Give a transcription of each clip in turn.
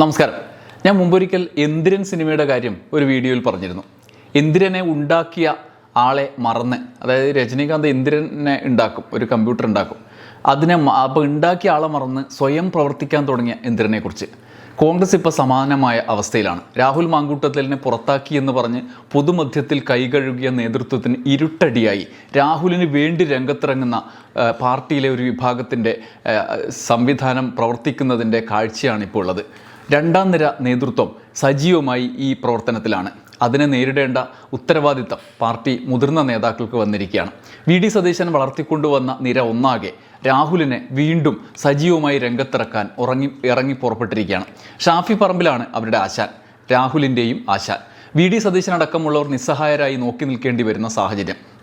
നമസ്കാരം. ഞാൻ മുമ്പൊരിക്കൽ എന്തിരൻ സിനിമയുടെ കാര്യം ഒരു വീഡിയോയിൽ പറഞ്ഞിരുന്നു. എന്തിരനെ ഉണ്ടാക്കിയ ആളെ മറന്ന് അതായത് രജനീകാന്ത് എന്തിരനെ ഉണ്ടാക്കും ഒരു കമ്പ്യൂട്ടർ ഉണ്ടാക്കും. അതിനെ അപ്പോൾ ഉണ്ടാക്കിയ ആളെ മറന്ന് സ്വയം പ്രവർത്തിക്കാൻ തുടങ്ങിയ എന്തിരനെ കോൺഗ്രസ് ഇപ്പോൾ സമാനമായ അവസ്ഥയിലാണ്. രാഹുൽ മാങ്കൂട്ടത്തലിനെ പുറത്താക്കി എന്ന് പറഞ്ഞ് പൊതുമധ്യത്തിൽ കൈകഴുകിയ നേതൃത്വത്തിന് ഇരുട്ടടിയായി. രാഹുലിന് വേണ്ടി രംഗത്തിറങ്ങുന്ന പാർട്ടിയിലെ ഒരു വിഭാഗത്തിന്റെ സംവിധാനം പ്രവർത്തിക്കുന്നതിന്റെ കാഴ്ചയാണ് ഇപ്പോൾ ഉള്ളത്. രണ്ടാം നിര നേതൃത്വം സജീവമായി ഈ പ്രവർത്തനത്തിലാണ്. അതിനെ നേരിടേണ്ട ഉത്തരവാദിത്തം പാർട്ടി മുതിർന്ന നേതാക്കൾക്ക് വന്നിരിക്കുകയാണ്. വി ഡി സതീശൻ വളർത്തിക്കൊണ്ടുവന്ന നിര ഒന്നാകെ രാഹുലിനെ വീണ്ടും സജീവമായി രംഗത്തിറക്കാൻ ഉറങ്ങി ഇറങ്ങി പുറപ്പെട്ടിരിക്കുകയാണ്. ഷാഫി പറമ്പിലാണ് അവരുടെ ആശാൻ രാഹുലിന്റെയും ആശാൻ. വി ഡി സതീശനടക്കമുള്ളവർ നിസ്സഹായരായി നോക്കി നിൽക്കേണ്ടി വരുന്ന സാഹചര്യം.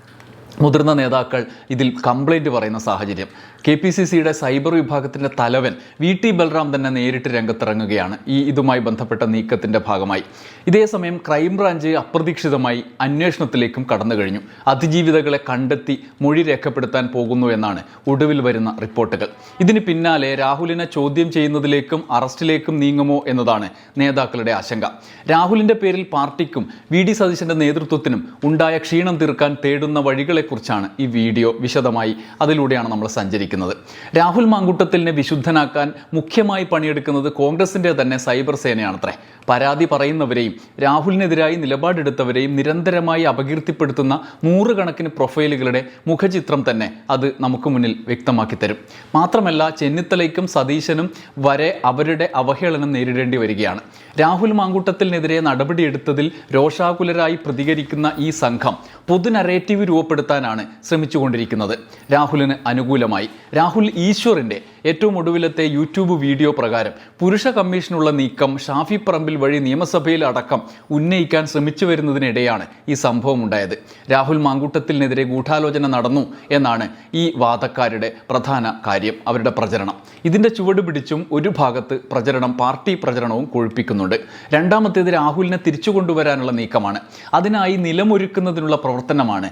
മുതിർന്ന നേതാക്കൾ ഇതിൽ കംപ്ലൈന്റ് പറയുന്ന സാഹചര്യം. കെ പി സി സിയുടെ സൈബർ വിഭാഗത്തിന്റെ തലവൻ വി ടി ബൽറാം തന്നെ നേരിട്ട് രംഗത്തിറങ്ങുകയാണ്. ഈ ഇതുമായി ബന്ധപ്പെട്ട നീക്കത്തിന്റെ ഭാഗമായി. ഇതേസമയം ക്രൈംബ്രാഞ്ച് അപ്രതീക്ഷിതമായി അന്വേഷണത്തിലേക്കും കടന്നു കഴിഞ്ഞു. അതിജീവിതകളെ കണ്ടെത്തി മൊഴി രേഖപ്പെടുത്താൻ പോകുന്നു എന്നാണ് ഒടുവിൽ വരുന്ന റിപ്പോർട്ടുകൾ. ഇതിന് പിന്നാലെ രാഹുലിനെ ചോദ്യം ചെയ്യുന്നതിലേക്കും അറസ്റ്റിലേക്കും നീങ്ങുമോ എന്നതാണ് നേതാക്കളുടെ ആശങ്ക. രാഹുലിന്റെ പേരിൽ പാർട്ടിക്കും വി ഡി സതീശന്റെ നേതൃത്വത്തിനും ഉണ്ടായ ക്ഷീണം തീർക്കാൻ തേടുന്ന വഴികളെക്കുറിച്ചാണ് ഈ വീഡിയോ വിശദമായി അതിലൂടെയാണ് നമ്മൾ സഞ്ചരിക്കുന്നത്. രാഹുൽ മാങ്കുട്ടത്തിലിനെ വിശുദ്ധനാക്കാൻ മുഖ്യമായി പണിയെടുക്കുന്നത് കോൺഗ്രസിന്റെ തന്നെ സൈബർ സേനയാണത്രേ. പരാതി പറയുന്നവരെയും രാഹുലിനെതിരായി നിലപാടെടുത്തവരെയും നിരന്തരമായി അപകീർത്തിപ്പെടുത്തുന്ന നൂറുകണക്കിന് പ്രൊഫൈലുകളുടെ മുഖചിത്രം തന്നെ അത് നമുക്ക് മുന്നിൽ വ്യക്തമാക്കി തരും. മാത്രമല്ല ചെന്നിത്തലയ്ക്കും സതീശനും വരെ അവരുടെ അവഹേളനം നേരിടേണ്ടി വരികയാണ്. രാഹുൽ മാങ്കൂട്ടത്തിനെതിരെ നടപടിയെടുത്തതിൽ രോഷാകുലരായി പ്രതികരിക്കുന്ന ഈ സംഘം പൊതു നരേറ്റീവ് രൂപപ്പെടുത്താനാണ് ശ്രമിച്ചുകൊണ്ടിരിക്കുന്നത്. രാഹുലിന് അനുകൂലമായി. രാഹുൽ ഈശ്വറിന്റെ ഏറ്റവും ഒടുവിലത്തെ യൂട്യൂബ് വീഡിയോ പ്രകാരം പുരുഷ കമ്മീഷനുള്ള നീക്കം ഷാഫി പറമ്പിൽ വഴി നിയമസഭയിൽ അടക്കം ഉന്നയിക്കാൻ ശ്രമിച്ചു വരുന്നതിനിടെയാണ് ഈ സംഭവം ഉണ്ടായത്. രാഹുൽ മാങ്കൂട്ടത്തിനെതിരെ ഗൂഢാലോചന നടന്നു എന്നാണ് ഈ വാദക്കാരുടെ പ്രധാന കാര്യം അവരുടെ പ്രചരണം. ഇതിന്റെ ചുവട് പിടിച്ചും ഒരു ഭാഗത്ത് പ്രചരണം പാർട്ടി പ്രചരണവും കൊഴുപ്പിക്കുന്നുണ്ട്. രണ്ടാമത്തേത് രാഹുലിനെ തിരിച്ചു കൊണ്ടുവരാനുള്ള നീക്കമാണ്. അതിനായി നിലമൊരുക്കുന്നതിനുള്ള പ്രവർത്തനമാണ്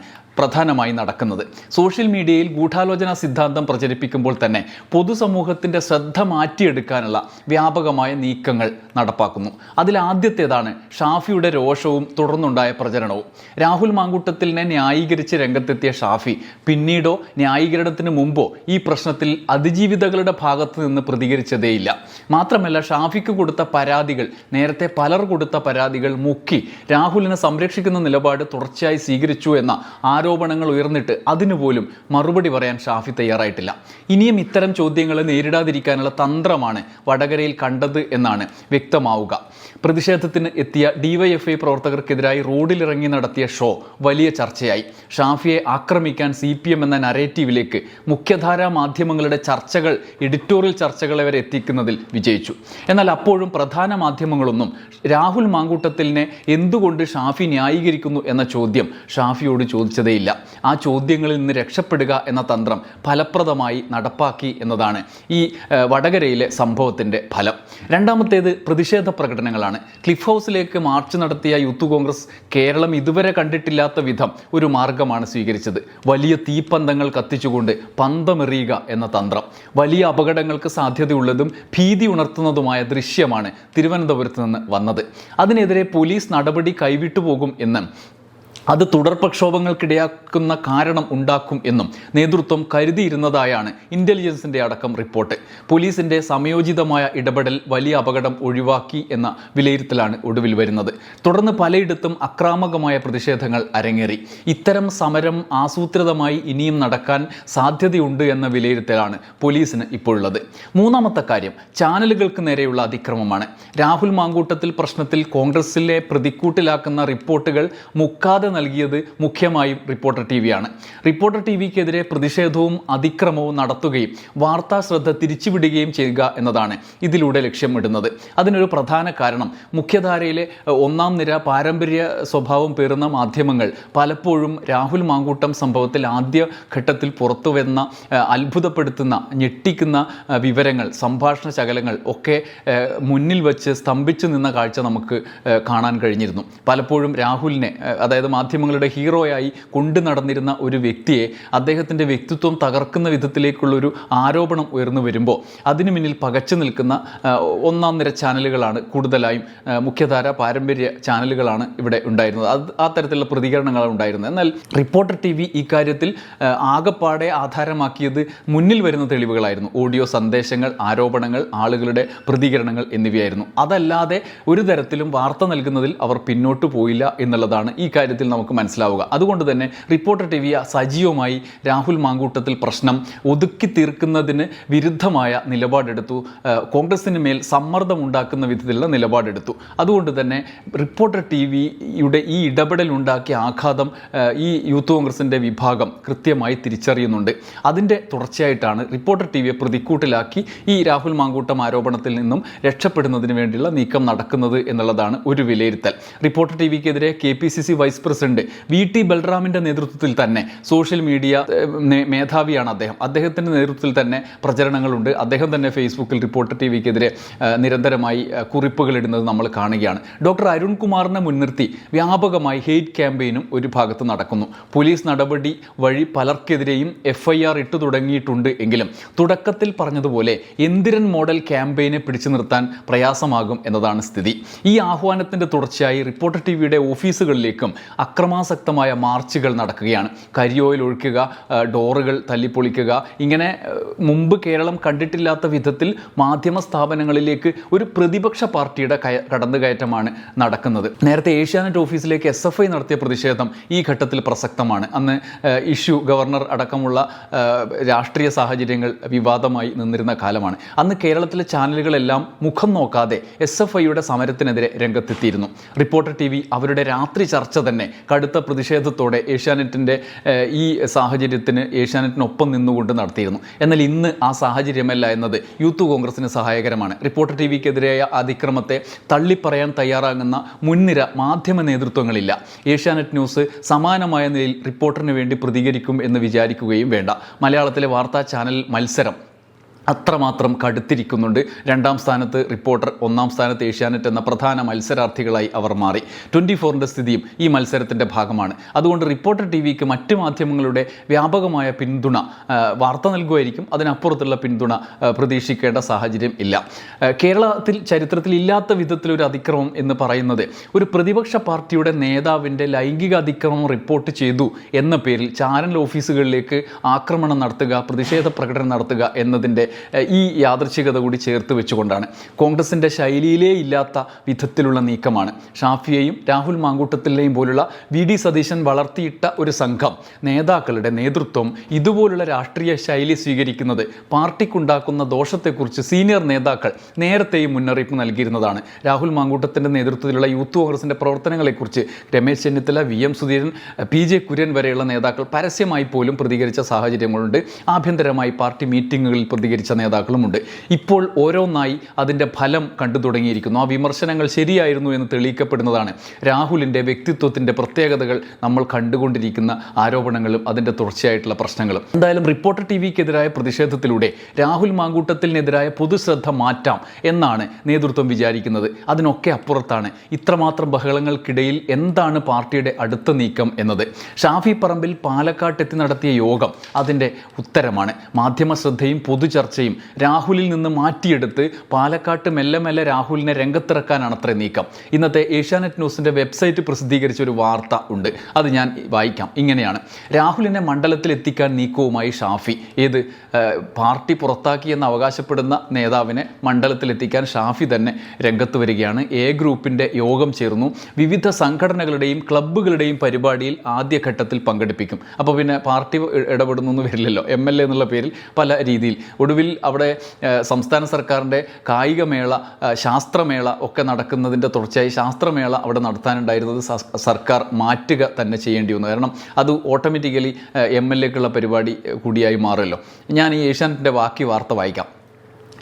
പ്രധാനമായി നടക്കുന്നത്. സോഷ്യൽ മീഡിയയിൽ ഗൂഢാലോചന സിദ്ധാന്തം പ്രചരിപ്പിക്കുമ്പോൾ തന്നെ പൊതുസമൂഹത്തിന്റെ ശ്രദ്ധ മാറ്റിയെടുക്കാനുള്ള വ്യാപകമായ നീക്കങ്ങൾ നടപ്പാക്കുന്നു. അതിൽ ആദ്യത്തേതാണ് ഷാഫിയുടെ രോഷവും തുടർന്നുണ്ടായ പ്രചരണവും. രാഹുൽ മാങ്കൂട്ടത്തിലിനെ ന്യായീകരിച്ച് രംഗത്തെത്തിയ ഷാഫി പിന്നീടോ ന്യായീകരണത്തിന് മുമ്പോ ഈ പ്രശ്നത്തിൽ അതിജീവിതകളുടെ ഭാഗത്ത് നിന്ന് പ്രതികരിച്ചതേയില്ല. മാത്രമല്ല ഷാഫിക്ക് കൊടുത്ത പരാതികൾ നേരത്തെ പലർ കൊടുത്ത പരാതികൾ മുക്കി രാഹുലിനെ സംരക്ഷിക്കുന്ന നിലപാട് തുടർച്ചയായി സ്വീകരിച്ചു എന്ന ആരോപണങ്ങൾ ഉയർന്നിട്ട് അതിനു പോലും മറുപടി പറയാൻ ഷാഫി തയ്യാറായിട്ടില്ല. ഇനിയും ഇത്തരം ചോദ്യങ്ങൾ നേരിടാതിരിക്കാനുള്ള തന്ത്രമാണ് വടകരയിൽ കണ്ടത് എന്നാണ് വ്യക്തമാവുക. പ്രതിഷേധത്തിന് എത്തിയ ഡിവൈഎഫ്ഐ പ്രവർത്തകർക്കെതിരായി റോഡിലിറങ്ങി നടത്തിയ ഷോ വലിയ ചർച്ചയായി. ഷാഫിയെ ആക്രമിക്കാൻ സി പി എം എന്ന നരേറ്റീവിലേക്ക് മുഖ്യധാരാ മാധ്യമങ്ങളുടെ ചർച്ചകൾ എഡിറ്റോറിയൽ ചർച്ചകളെ വരെ എത്തിക്കുന്നതിൽ വിജയിച്ചു. എന്നാൽ അപ്പോഴും പ്രധാന മാധ്യമങ്ങളൊന്നും രാഹുൽ മാങ്കൂട്ടത്തിലിനെ എന്തുകൊണ്ട് ഷാഫി ന്യായീകരിക്കുന്നു എന്ന ചോദ്യം ഷാഫിയോട് ചോദിച്ചതേയില്ല. ആ ചോദ്യങ്ങളിൽ നിന്ന് രക്ഷപ്പെടുക എന്ന തന്ത്രം ഫലപ്രദമായി നടപ്പാക്കി എന്നതാണ് ഈ വടകരയിലെ സംഭവത്തിന്റെ ഫലം. രണ്ടാമത്തേത് പ്രതിഷേധ പ്രകടനങ്ങളാണ്. ക്ലിഫ് ഹൗസിലേക്ക് മാർച്ച് നടത്തിയ യൂത്ത് കോൺഗ്രസ് കേരളം ഇതുവരെ കണ്ടിട്ടില്ലാത്ത വിധം ഒരു മാർഗമാണ് സ്വീകരിച്ചത്. വലിയ തീപ്പന്തങ്ങൾ കത്തിച്ചുകൊണ്ട് പന്തമെറിയുക എന്ന തന്ത്രം. വലിയ അപകടങ്ങൾക്ക് സാധ്യതയുള്ളതും ഭീതി ഉണർത്തുന്നതുമായ ദൃശ്യമാണ് തിരുവനന്തപുരത്ത് നിന്ന് വന്നത്. അതിനെതിരെ പോലീസ് നടപടി കൈവിട്ടു പോകും എന്ന് അത് തുടർ പ്രക്ഷോഭങ്ങൾക്കിടയാക്കുന്ന കാരണം ഉണ്ടാക്കും എന്നും നേതൃത്വം കരുതിയിരുന്നതായാണ് ഇന്റലിജൻസിന്റെ അടക്കം റിപ്പോർട്ട്. പോലീസിന്റെ സമയോചിതമായ ഇടപെടൽ വലിയ അപകടം ഒഴിവാക്കി എന്ന വിലയിരുത്തലാണ് ഒടുവിൽ വരുന്നത്. തുടർന്ന് പലയിടത്തും അക്രാമകമായ പ്രതിഷേധങ്ങൾ അരങ്ങേറി. ഇത്തരം സമരം ആസൂത്രിതമായി ഇനിയും നടക്കാൻ സാധ്യതയുണ്ട് എന്ന വിലയിരുത്തലാണ് പോലീസിന് ഇപ്പോഴുള്ളത്. മൂന്നാമത്തെ കാര്യം ചാനലുകൾക്ക് നേരെയുള്ള അതിക്രമമാണ്. രാഹുൽ മാങ്കൂട്ടത്തിൽ പ്രശ്നത്തിൽ കോൺഗ്രസിലെ പ്രതിക്കൂട്ടിലാക്കുന്ന റിപ്പോർട്ടുകൾ മുക്കാതെ നൽകിയത് മുഖ്യമായും റിപ്പോർട്ടർ ടി വിയാണ് റിപ്പോർട്ടർ ടി വിക്കെതിരെ പ്രതിഷേധവും അതിക്രമവും നടത്തുകയും വാർത്താ ശ്രദ്ധ തിരിച്ചുവിടുകയും ചെയ്യുക എന്നതാണ് ഇതിലൂടെ ലക്ഷ്യമിടുന്നത് അതിനൊരു പ്രധാന കാരണം മുഖ്യധാരയിലെ ഒന്നാം നിര പാരമ്പര്യ സ്വഭാവം പേറുന്ന മാധ്യമങ്ങൾ പലപ്പോഴും രാഹുൽ മാങ്കൂട്ടം സംഭവത്തിൽ ആദ്യ ഘട്ടത്തിൽ പുറത്തുവന്ന അത്ഭുതപ്പെടുത്തുന്ന ഞെട്ടിക്കുന്ന വിവരങ്ങൾ സംഭാഷണ ശകലങ്ങൾ ഒക്കെ മുന്നിൽ വച്ച് സ്തംഭിച്ചു നിന്ന കാഴ്ച നമുക്ക് കാണാൻ കഴിഞ്ഞിരുന്നു. പലപ്പോഴും രാഹുലിനെ അതായത് മാധ്യമങ്ങളുടെ ഹീറോയായി കൊണ്ടു നടന്നിരുന്ന ഒരു വ്യക്തിയെ അദ്ദേഹത്തിന്റെ വ്യക്തിത്വം തകർക്കുന്ന വിധത്തിലേക്കുള്ളൊരു ആരോപണം ഉയർന്നു വരുമ്പോൾ അതിനു മുന്നിൽ പകച്ചു നിൽക്കുന്ന ഒന്നാം നിര ചാനലുകളാണ് കൂടുതലായും മുഖ്യധാര പാരമ്പര്യ ചാനലുകളാണ് ഇവിടെ ഉണ്ടായിരുന്നത്. അത് ആ തരത്തിലുള്ള പ്രതികരണങ്ങളാണ് ഉണ്ടായിരുന്നത്. എന്നാൽ റിപ്പോർട്ടർ ടി വി ഇക്കാര്യത്തിൽ ആകപ്പാടെ ആധാരമാക്കിയത് മുന്നിൽ വരുന്ന തെളിവുകളായിരുന്നു. ഓഡിയോ സന്ദേശങ്ങൾ ആരോപണങ്ങൾ ആളുകളുടെ പ്രതികരണങ്ങൾ എന്നിവയായിരുന്നു. അതല്ലാതെ ഒരു തരത്തിലും വാർത്ത നൽകുന്നതിൽ അവർ പിന്നോട്ട് പോയില്ല എന്നുള്ളതാണ് ഈ കാര്യത്തിൽ നമുക്ക് മനസ്സിലാവുക. അതുകൊണ്ട് തന്നെ റിപ്പോർട്ടർ ടി വി സജീവമായി രാഹുൽ മാങ്കൂട്ടത്തിൽ പ്രശ്നം ഒതുക്കി തീർക്കുന്നതിന് വിരുദ്ധമായ നിലപാടെടുത്തു. കോൺഗ്രസിന് മേൽ സമ്മർദ്ദം ഉണ്ടാക്കുന്ന വിധത്തിലുള്ള നിലപാടെടുത്തു. അതുകൊണ്ട് തന്നെ റിപ്പോർട്ടർ ടി വിയുടെ ഈ ഇടപെടൽ ഉണ്ടാക്കിയ ആഘാതം ഈ യൂത്ത് കോൺഗ്രസിന്റെ വിഭാഗം കൃത്യമായി തിരിച്ചറിയുന്നുണ്ട്. അതിന്റെ തുടർച്ചയായിട്ടാണ് റിപ്പോർട്ടർ ടി വിയെ പ്രതിക്കൂട്ടിലാക്കി ഈ രാഹുൽ മാങ്കൂട്ടം ആരോപണത്തിൽ നിന്നും രക്ഷപ്പെടുന്നതിന് വേണ്ടിയുള്ള നീക്കം നടക്കുന്നത് എന്നുള്ളതാണ് ഒരു വിലയിരുത്തൽ. Reporter T വിക്കെതിരെ K P C C vice president V T ബൽറാമിന്റെ നേതൃത്വത്തിൽ തന്നെ സോഷ്യൽ മീഡിയ മേധാവിയാണ് അദ്ദേഹം. അദ്ദേഹത്തിന്റെ നേതൃത്വത്തിൽ തന്നെ പ്രചരണങ്ങളുണ്ട്. അദ്ദേഹം തന്നെ ഫേസ്ബുക്കിൽ റിപ്പോർട്ടർ ടി വിക്കെതിരെ നിരന്തരമായി കുറിപ്പുകൾ ഇടുന്നത് നമ്മൾ കാണുകയാണ്. ഡോക്ടർ അരുൺകുമാറിനെ മുൻനിർത്തി വ്യാപകമായി ഹെയ്റ്റ് ക്യാമ്പയിനും ഒരു ഭാഗത്ത് നടക്കുന്നു. പോലീസ് നടപടി വഴി പലർക്കെതിരെയും എഫ് ഐ ആർ ഇട്ടു തുടങ്ങിയിട്ടുണ്ട് എങ്കിലും തുടക്കത്തിൽ പറഞ്ഞതുപോലെ എന്തിരൻ മോഡൽ ക്യാമ്പയിനെ പിടിച്ചു നിർത്താൻ പ്രയാസമാകും എന്നതാണ് സ്ഥിതി. ഈ ആഹ്വാനത്തിന്റെ തുടർച്ചയായി റിപ്പോർട്ടർ ടി വിയുടെ ഓഫീസുകളിലേക്കും അക്രമാസക്തമായ മാർച്ചുകൾ നടക്കുകയാണ്. കരിയോയിൽ ഒഴിക്കുക ഡോറുകൾ തല്ലിപ്പൊളിക്കുക. ഇങ്ങനെ മുമ്പ് കേരളം കണ്ടിട്ടില്ലാത്ത വിധത്തിൽ മാധ്യമ സ്ഥാപനങ്ങളിലേക്ക് ഒരു പ്രതിപക്ഷ പാർട്ടിയുടെ കയ- കടന്നുകയറ്റമാണ് നടക്കുന്നത്. നേരത്തെ ഏഷ്യാനെറ്റ് ഓഫീസിലേക്ക് എസ് എഫ് ഐ നടത്തിയ പ്രതിഷേധം ഈ ഘട്ടത്തിൽ പ്രസക്തമാണ്. അന്ന് ഇഷ്യൂ ഗവർണർ അടക്കമുള്ള രാഷ്ട്രീയ സാഹചര്യങ്ങൾ വിവാദമായി നിന്നിരുന്ന കാലമാണ്. അന്ന് കേരളത്തിലെ ചാനലുകളെല്ലാം മുഖം നോക്കാതെ എസ് എഫ് ഐയുടെ സമരത്തിനെതിരെ രംഗത്തെത്തിയിരുന്നു. റിപ്പോർട്ടർ ടി വി അവരുടെ രാത്രി ചർച്ച തന്നെ കടുത്ത പ്രതിഷേധത്തോടെ ഏഷ്യാനെറ്റിന്റെ ഈ സാഹചര്യത്തിന് ഏഷ്യാനെറ്റിനൊപ്പം നിന്നുകൊണ്ട് നടത്തിയിരുന്നു. എന്നാൽ ഇന്ന് ആ സാഹചര്യമല്ല എന്നത് യൂത്ത് കോൺഗ്രസിന് സഹായകരമാണ്. റിപ്പോർട്ടർ ടി വിക്കെതിരായ അതിക്രമത്തെ തള്ളിപ്പറയാൻ തയ്യാറാകുന്ന മുൻനിര മാധ്യമ നേതൃത്വങ്ങളില്ല. ഏഷ്യാനെറ്റ് ന്യൂസ് സമാനമായ നിലയിൽ റിപ്പോർട്ടറിന് വേണ്ടി പ്രതികരിക്കും എന്ന് വിചാരിക്കുകയും വേണ്ട. മലയാളത്തിലെ വാർത്താ ചാനൽ മത്സരം അത്രമാത്രം കടുത്തിരിക്കുന്നുണ്ട്. രണ്ടാം സ്ഥാനത്ത് റിപ്പോർട്ടർ ഒന്നാം സ്ഥാനത്ത് ഏഷ്യാനെറ്റ് എന്ന പ്രധാന മത്സരാർത്ഥികളായി അവർ മാറി. ട്വന്റി ഫോറിന്റെ സ്ഥിതിയും ഈ മത്സരത്തിന്റെ ഭാഗമാണ്. അതുകൊണ്ട് റിപ്പോർട്ടർ ടി വിക്ക് മറ്റ് മാധ്യമങ്ങളുടെ വ്യാപകമായ പിന്തുണ വാർത്ത നൽകുമായിരിക്കും. അതിനപ്പുറത്തുള്ള പിന്തുണ പ്രതീക്ഷിക്കേണ്ട സാഹചര്യം ഇല്ല. കേരളത്തിൽ ചരിത്രത്തിൽ ഇല്ലാത്ത വിധത്തിലൊരു അതിക്രമം എന്ന് പറയുന്നത് ഒരു പ്രതിപക്ഷ പാർട്ടിയുടെ നേതാവിന്റെ ലൈംഗിക അതിക്രമം റിപ്പോർട്ട് ചെയ്തു എന്ന പേരിൽ ചാനൽ ഓഫീസുകളിലേക്ക് ആക്രമണം നടത്തുക പ്രതിഷേധ പ്രകടനം നടത്തുക എന്നതിന്റെ ഈ യാദൃച്ഛികത കൂടി ചേർത്ത് വെച്ചുകൊണ്ടാണ്. കോൺഗ്രസിന്റെ ശൈലിയിലേ ഇല്ലാത്ത വിധത്തിലുള്ള നീക്കമാണ്. ഷാഫിയെയും രാഹുൽ മാങ്കൂട്ടത്തിലെയും പോലുള്ള വി ഡി സതീശൻ വളർത്തിയിട്ട ഒരു സംഘം നേതാക്കളുടെ നേതൃത്വം ഇതുപോലുള്ള രാഷ്ട്രീയ ശൈലി സ്വീകരിക്കുന്നത് പാർട്ടിക്കുണ്ടാക്കുന്ന ദോഷത്തെക്കുറിച്ച് സീനിയർ നേതാക്കൾ നേരത്തെയും മുന്നറിയിപ്പ് നൽകിയിരുന്നതാണ്. രാഹുൽ മാങ്കൂട്ടത്തിന്റെ നേതൃത്വത്തിലുള്ള യൂത്ത് കോൺഗ്രസിന്റെ പ്രവർത്തനങ്ങളെക്കുറിച്ച് Ramesh Chennithala V M Sudheeran P J Kurien വരെയുള്ള നേതാക്കൾ പരസ്യമായി പോലും പ്രതികരിച്ച സാഹചര്യങ്ങളുണ്ട്. ആഭ്യന്തരമായി പാർട്ടി മീറ്റിങ്ങുകളിൽ പ്രതികരിച്ച നേതാക്കളുമുണ്ട്. ഇപ്പോൾ ഓരോന്നായി അതിന്റെ ഫലം കണ്ടു തുടങ്ങിയിരിക്കുന്നു. ആ വിമർശനങ്ങൾ ശരിയായിരുന്നു എന്ന് തെളിയിക്കപ്പെടുന്നതാണ്. രാഹുലിന്റെ വ്യക്തിത്വത്തിന്റെ പ്രത്യേകതകൾ നമ്മൾ കണ്ടുകൊണ്ടിരിക്കുന്ന ആരോപണങ്ങളും അതിന്റെ തുടർച്ചയായിട്ടുള്ള പ്രശ്നങ്ങളും. എന്തായാലും റിപ്പോർട്ടർ ടി വിക്കെതിരായ പ്രതിഷേധത്തിലൂടെ രാഹുൽ മാങ്കൂട്ടത്തിനെതിരായ പൊതുശ്രദ്ധ മാറ്റാം എന്നാണ് നേതൃത്വം വിചാരിക്കുന്നത്. അതിനൊക്കെ അപ്പുറത്താണ്. ഇത്രമാത്രം ബഹളങ്ങൾക്കിടയിൽ എന്താണ് പാർട്ടിയുടെ അടുത്ത നീക്കം എന്നത്? ഷാഫി പറമ്പിൽ പാലക്കാട്ടെത്തി നടത്തിയ യോഗം അതിന്റെ ഉത്തരമാണ്. മാധ്യമ ശ്രദ്ധയും പൊതുചർച്ചയും രാഹുലിൽ നിന്ന് മാറ്റിയെടുത്ത് പാലക്കാട്ട് മെല്ലെ മെല്ലെ രാഹുലിനെ രംഗത്തിറക്കാനാണ് അത്ര നീക്കം. ഇന്നത്തെ ഏഷ്യാനെറ്റ് ന്യൂസിന്റെ വെബ്സൈറ്റ് പ്രസിദ്ധീകരിച്ച ഒരു വാർത്ത ഉണ്ട്. അത് ഞാൻ വായിക്കാം. ഇങ്ങനെയാണ്. രാഹുലിനെ മണ്ഡലത്തിൽ എത്തിക്കാൻ നീക്കവുമായി ഷാഫി. ഏത് പാർട്ടി പുറത്താക്കി എന്ന് അവകാശപ്പെടുന്ന നേതാവിനെ മണ്ഡലത്തിലെത്തിക്കാൻ ഷാഫി തന്നെ രംഗത്ത് വരികയാണ്. എ ഗ്രൂപ്പിന്റെ യോഗം ചേർന്നു. വിവിധ സംഘടനകളുടെയും ക്ലബ്ബുകളുടെയും പരിപാടിയിൽ ആദ്യഘട്ടത്തിൽ പങ്കെടുപ്പിക്കും. അപ്പോൾ പിന്നെ പാർട്ടി ഇടപെടുന്നു എന്ന് വരില്ലല്ലോ. എം എൽ എ എന്നുള്ള പേരിൽ പല രീതിയിൽ. ഒടുവിൽ അവിടെ സംസ്ഥാന സർക്കാരിന്റെ കായികമേള ശാസ്ത്രമേള ഒക്കെ നടക്കുന്നതിന്റെ തുടർച്ചയായി ശാസ്ത്രമേള അവിടെ നടത്താനുണ്ടായിരുന്നത് സർക്കാർ മാറ്റുക തന്നെ ചെയ്യേണ്ടി വന്നു. കാരണം അത് ഓട്ടോമാറ്റിക്കലി എം എൽ എക്കുള്ള പരിപാടി കൂടിയായി മാറുമല്ലോ. ഞാൻ ഈ ഏഷ്യാനെറ്റിന്റെ ബാക്കി വാർത്ത വായിക്കാം.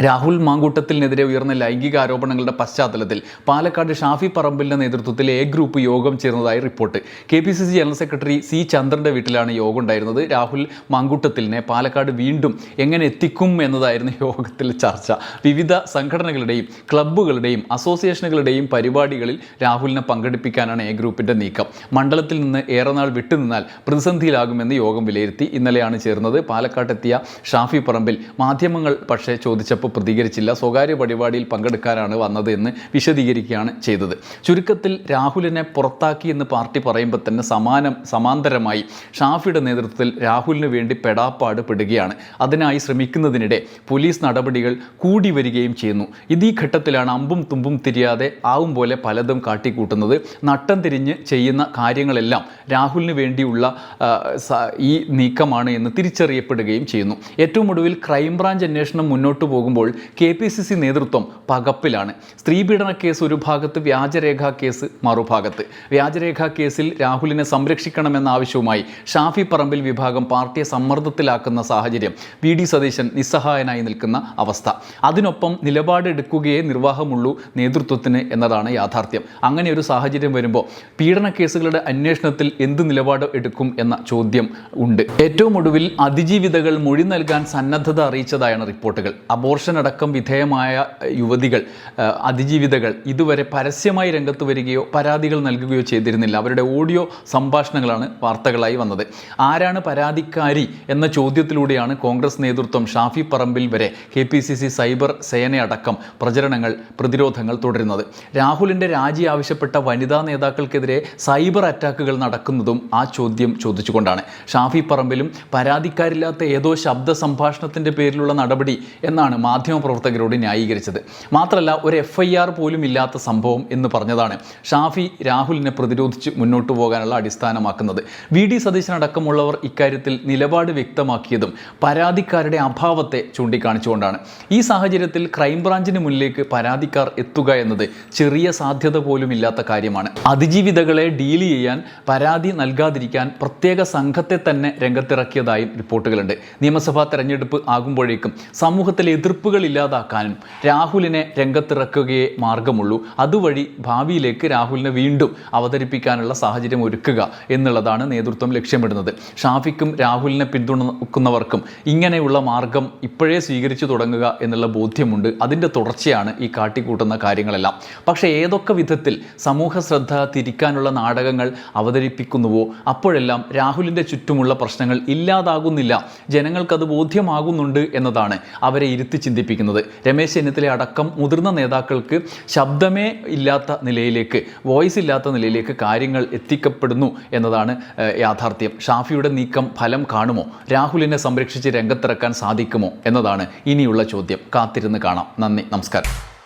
രാഹുൽ മാങ്കൂട്ടത്തിനെതിരെ ഉയർന്ന ലൈംഗിക ആരോപണങ്ങളുടെ പശ്ചാത്തലത്തിൽ പാലക്കാട് ഷാഫി പറമ്പിലിന്റെ നേതൃത്വത്തിൽ എ ഗ്രൂപ്പ് യോഗം ചേർന്നതായി report. K P C C general secretary C ചന്ദ്രന്റെ വീട്ടിലാണ് യോഗം ഉണ്ടായിരുന്നത്. രാഹുൽ മാങ്കൂട്ടത്തിലിനെ പാലക്കാട് വീണ്ടും എങ്ങനെ എത്തിക്കും എന്നതായിരുന്നു യോഗത്തിൽ ചർച്ച. വിവിധ സംഘടനകളുടെയും ക്ലബ്ബുകളുടെയും അസോസിയേഷനുകളുടെയും പരിപാടികളിൽ രാഹുലിനെ പങ്കെടുപ്പിക്കാനാണ് എ ഗ്രൂപ്പിന്റെ നീക്കം. മണ്ഡലത്തിൽ നിന്ന് ഏറെ നാൾ വിട്ടുനിന്നാൽ പ്രതിസന്ധിയിലാകുമെന്ന് യോഗം വിലയിരുത്തി. ഇന്നലെയാണ് ചേർന്നത്. പാലക്കാട്ടെത്തിയ ഷാഫി പറമ്പിൽ മാധ്യമങ്ങൾ പക്ഷേ ചോദിച്ചപ്പോൾ പ്രതികരിച്ചില്ല. സ്വകാര്യ പരിപാടിയിൽ പങ്കെടുക്കാനാണ് വന്നത് എന്ന് വിശദീകരിക്കുകയാണ് ചെയ്തത്. ചുരുക്കത്തിൽ രാഹുലിനെ പുറത്താക്കി എന്ന് പാർട്ടി പറയുമ്പോൾ തന്നെ സമാനം സമാന്തരമായി ഷാഫിയുടെ നേതൃത്വത്തിൽ രാഹുലിന് വേണ്ടി പെടാപ്പാട് പെടുകയാണ്. അതിനായി ശ്രമിക്കുന്നതിനിടെ പോലീസ് നടപടികൾ കൂടി വരികയും ചെയ്യുന്നു. ഇത് ഘട്ടത്തിലാണ് അമ്പും തുമ്പും തിരിയാതെ ആവും പോലെ പലതും കാട്ടിക്കൂട്ടുന്നത്. നട്ടം തിരിഞ്ഞ് ചെയ്യുന്ന കാര്യങ്ങളെല്ലാം രാഹുലിന് വേണ്ടിയുള്ള ഈ നീക്കമാണ് എന്ന് തിരിച്ചറിയപ്പെടുകയും ചെയ്യുന്നു. ഏറ്റവും ഒടുവിൽ ക്രൈംബ്രാഞ്ച് അന്വേഷണം മുന്നോട്ട് പോകുമ്പോൾ കെ പി സി സി നേതൃത്വം പകപ്പിലാണ്. സ്ത്രീപീഡന കേസ് ഒരു ഭാഗത്ത് വ്യാജരേഖാ കേസ് മറുഭാഗത്ത്. വ്യാജരേഖാ കേസിൽ രാഹുലിനെ സംരക്ഷിക്കണമെന്ന ആവശ്യവുമായി ഷാഫി പറമ്പിൽ വിഭാഗം പാർട്ടിയെ സമ്മർദ്ദത്തിലാക്കുന്ന സാഹചര്യം വി ഡി സതീശൻ നിസ്സഹായനായി നിൽക്കുന്ന അവസ്ഥ. അതിനൊപ്പം നിലപാടെടുക്കുകയേ നിർവാഹമുള്ളൂ നേതൃത്വത്തിന് എന്നതാണ് യാഥാർത്ഥ്യം. അങ്ങനെ ഒരു സാഹചര്യം വരുമ്പോൾ പീഡന കേസുകളുടെ അന്വേഷണത്തിൽ എന്ത് നിലപാട് എടുക്കും എന്ന ചോദ്യം ഉണ്ട്. ഏറ്റവും ഒടുവിൽ അതിജീവിതകൾ മൊഴി നൽകാൻ സന്നദ്ധത അറിയിച്ചതായാണ് റിപ്പോർട്ടുകൾ. അബോർഷൻ അടക്കം വിധേയമായ യുവതികൾ അതിജീവിതകൾ ഇതുവരെ പരസ്യമായി രംഗത്ത് വരികയോ പരാതികൾ നൽകുകയോ ചെയ്തിരുന്നില്ല. അവരുടെ ഓഡിയോ സംഭാഷണങ്ങളാണ് വാർത്തകളായി വന്നത്. ആരാണ് പരാതിക്കാരി എന്ന ചോദ്യത്തിലൂടെയാണ് കോൺഗ്രസ് നേതൃത്വം ഷാഫി പറമ്പിൽ വരെ K P C C cyber സേനയടക്കം പ്രചരണങ്ങൾ പ്രതിരോധങ്ങൾ തുടരുന്നത്. രാഹുലിന്റെ രാജി ആവശ്യപ്പെട്ട വനിതാ നേതാക്കൾക്കെതിരെ സൈബർ അറ്റാക്കുകൾ നടക്കുന്നതും ആ ചോദ്യം ചോദിച്ചുകൊണ്ടാണ്. ഷാഫി പറമ്പിലും പരാതിക്കാരില്ലാത്ത ഏതോ ശബ്ദ സംഭാഷണത്തിന്റെ പേരിലുള്ള നടപടി എന്നാണ് മാധ്യമപ്രവർത്തകരോട് ന്യായീകരിച്ചത്. മാത്രമല്ല ഒരു എഫ് ഐ ആർ പോലും ഇല്ലാത്ത സംഭവം എന്ന് പറഞ്ഞതാണ് ഷാഫി രാഹുലിനെ പ്രതിരോധിച്ച് മുന്നോട്ട് പോകാനുള്ള അടിസ്ഥാനമാക്കുന്നത്. വി ഡി സതീശനടക്കമുള്ളവർ ഇക്കാര്യത്തിൽ നിലപാട് വ്യക്തമാക്കിയതും പരാതിക്കാരുടെ അഭാവത്തെ ചൂണ്ടിക്കാണിച്ചുകൊണ്ടാണ്. ഈ സാഹചര്യത്തിൽ ക്രൈംബ്രാഞ്ചിന് മുന്നിലേക്ക് പരാതിക്കാർ എത്തുക എന്നത് ചെറിയ സാധ്യത പോലും ഇല്ലാത്ത കാര്യമാണ്. അതിജീവിതകളെ ഡീൽ ചെയ്യാൻ പരാതി നൽകാതിരിക്കാൻ പ്രത്യേക സംഘത്തെ തന്നെ രംഗത്തിറക്കിയതായും റിപ്പോർട്ടുകളുണ്ട്. നിയമസഭാ തെരഞ്ഞെടുപ്പ് ആകുമ്പോഴേക്കും സമൂഹത്തിലെ എതിർപ്പുകൾ ഇല്ലാതാക്കാനും രാഹുലിനെ രംഗത്തിറക്കുകയേ മാർഗമുള്ളൂ. അതുവഴി ഭാവിയിലേക്ക് രാഹുലിനെ വീണ്ടും അവതരിപ്പിക്കാനുള്ള സാഹചര്യം ഒരുക്കുക എന്നുള്ളതാണ് നേതൃത്വം ലക്ഷ്യമിടുന്നത്. ഷാഫിക്കും രാഹുലിനെ പിന്തുണക്കുന്നവർക്കും ഇങ്ങനെയുള്ള മാർഗം ഇപ്പോഴേ സ്വീകരിച്ചു തുടങ്ങുക എന്നുള്ള ബോധ്യമുണ്ട്. അതിന്റെ തുടർച്ചയാണ് ഈ കാട്ടിക്കൂട്ടുന്ന കാര്യങ്ങളെല്ലാം. പക്ഷേ ഏതൊക്കെ വിധത്തിൽ സമൂഹ ശ്രദ്ധ തിരിക്കാനുള്ള നാടകങ്ങൾ അവതരിപ്പിക്കുന്നുവോ അപ്പോഴെല്ലാം രാഹുലിന്റെ ചുറ്റുമുള്ള പ്രശ്നങ്ങൾ ഇല്ലാതാകുന്നില്ല. ജനങ്ങൾക്കത് ബോധ്യമാകുന്നുണ്ട് എന്നതാണ് അവരെ ഇരുത്തി ചിന്തിപ്പിക്കുന്നത്. രമേശ് ചെന്നിത്തല അടക്കം മുതിർന്ന നേതാക്കൾക്ക് ശബ്ദമേ ഇല്ലാത്ത നിലയിലേക്ക് വോയിസ് ഇല്ലാത്ത നിലയിലേക്ക് കാര്യങ്ങൾ എത്തിക്കപ്പെടുന്നു എന്നതാണ് യാഥാർത്ഥ്യം. ഷാഫിയുടെ നീക്കം ഫലം കാണുമോ? രാഹുലിനെ സംരക്ഷിച്ച് രംഗത്തിറക്കാൻ സാധിക്കുമോ എന്നതാണ് ഇനിയുള്ള ചോദ്യം. കാത്തിരുന്ന് കാണാം. നന്ദി. നമസ്കാരം.